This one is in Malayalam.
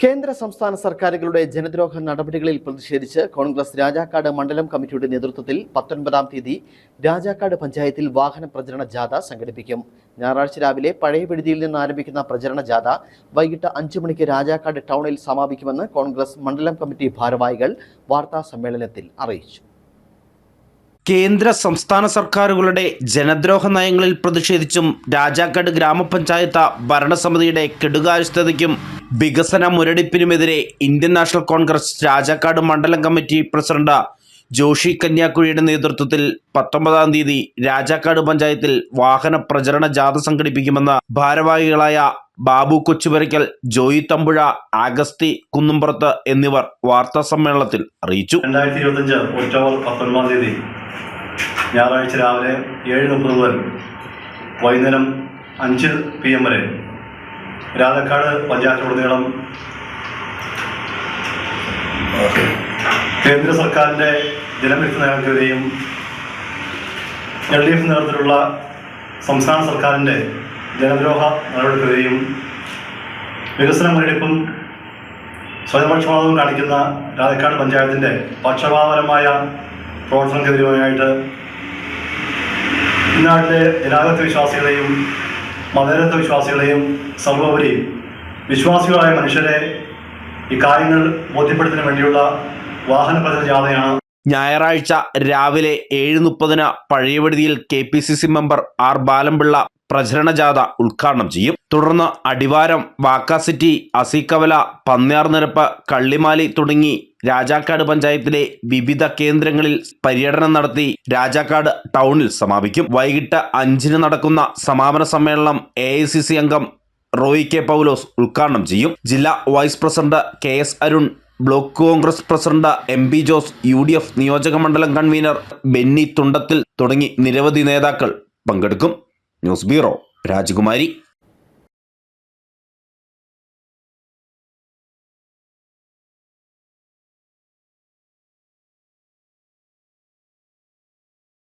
കേന്ദ്ര സംസ്ഥാന സർക്കാരുകളുടെ ജനദ്രോഹ നടപടികളിൽ പ്രതിഷേധിച്ച് കോൺഗ്രസ് രാജാക്കാട് മണ്ഡലം കമ്മിറ്റിയുടെ നേതൃത്വത്തിൽ പത്തൊൻപതാം തീയതി രാജാക്കാട് പഞ്ചായത്തിൽ വാഹന പ്രചരണ ജാഥ സംഘടിപ്പിക്കും. ഞായറാഴ്ച രാവിലെ പഴയ വിടുതിയിൽ നിന്ന് ആരംഭിക്കുന്ന പ്രചരണ ജാഥ വൈകിട്ട് അഞ്ചു മണിക്ക് രാജാക്കാട് ടൗണിൽ സമാപിക്കുമെന്ന് കോൺഗ്രസ് മണ്ഡലം കമ്മിറ്റി ഭാരവാഹികൾ വാർത്താ സമ്മേളനത്തിൽ അറിയിച്ചു. കേന്ദ്ര സംസ്ഥാന സർക്കാരുകളുടെ ജനദ്രോഹ നയങ്ങളിൽ പ്രതിഷേധിച്ചും രാജാക്കാട് ഗ്രാമപഞ്ചായത്ത് ഭരണസമിതിയുടെ കെടുകാര്യസ്ഥതയ്ക്കും വികസന മുരടിപ്പിനുമെതിരെ ഇന്ത്യൻ നാഷണൽ കോൺഗ്രസ് രാജാക്കാട് മണ്ഡലം കമ്മിറ്റി പ്രസിഡന്റ് ജോഷി കന്യാക്കുഴിയുടെ നേതൃത്വത്തിൽ പത്തൊമ്പതാം തീയതി രാജാക്കാട് പഞ്ചായത്തിൽ വാഹന പ്രചരണ ജാഥ സംഘടിപ്പിക്കുമെന്ന് ഭാരവാഹികളായ ബാബു കൊച്ചുപരയ്ക്കൽ ജോയി തമ്പുഴ ആഗസ്തി കുന്നുംപുറത്ത് എന്നിവർ വാർത്താ സമ്മേളനത്തിൽ അറിയിച്ചു. രണ്ടായിരത്തി ഇരുപത്തഞ്ച് ഒക്ടോബർ പത്തൊൻപതാം തീയതി ഞായറാഴ്ച രാവിലെ ഏഴ് മുപ്പത് മുതൽ വൈകുന്നേരം അഞ്ച് പി എം വരെ രാജക്കാട് പഞ്ചായത്തിലുടനീളം കേന്ദ്ര സർക്കാരിന്റെ ജനവിരുദ്ധ നയങ്ങൾക്കെതിരെയും എൽ ഡി എഫ് നേതൃത്വത്തിലുള്ള സംസ്ഥാന സർക്കാരിന്റെ ജനദ്രോഹ നടപടിക്കെതിരെയും വികസന മുന്നെടുപ്പും സ്വയംപക്ഷപാതവും കാണിക്കുന്ന രാജക്കാട് പഞ്ചായത്തിന്റെ പക്ഷപാതപരമായ പ്രവർത്തനങ്ങൾക്കെതിരുമായിട്ട് ഇന്നാട്ടിലെ നാട്ടിലെ ജനാധിപത്യ വിശ്വാസികളെയും മതേതരത്വ വിശ്വാസികളെയും സർവോപരിയും വിശ്വാസികളായ മനുഷ്യരെ ഈ കാര്യങ്ങൾ ബോധ്യപ്പെടുത്തുന്നതിന് വേണ്ടിയുള്ള വാഹന പ്രചരണ ജാഥയാണ് ഞായറാഴ്ച രാവിലെ ഏഴ് മുപ്പതിന് പഴയവടിയിൽ K P C C member R Balampilla പ്രചരണ ജാഥ ഉദ്ഘാടനം ചെയ്യും. തുടർന്ന് അടിവാരം വാക്കാസിറ്റി അസീക്കവല പന്നിയാർ നിരപ്പ് കള്ളിമാലി തുടങ്ങി രാജാക്കാട് പഞ്ചായത്തിലെ വിവിധ കേന്ദ്രങ്ങളിൽ പര്യടനം നടത്തി രാജാക്കാട് ടൗണിൽ സമാപിക്കും. വൈകിട്ട് അഞ്ചിന് നടക്കുന്ന സമാപന സമ്മേളനം എ അംഗം റോയി കെ പൗലോസ് ഉദ്ഘാടനം ചെയ്യും. ജില്ലാ vice president K S Arun block Congress president M P Jose U D F നിയോജക മണ്ഡലം കൺവീനർ ബെന്നി തുണ്ടത്തിൽ തുടങ്ങി നിരവധി നേതാക്കൾ പങ്കെടുക്കും. ന്യൂസ് ബ്യൂറോ രാജകുമാരി.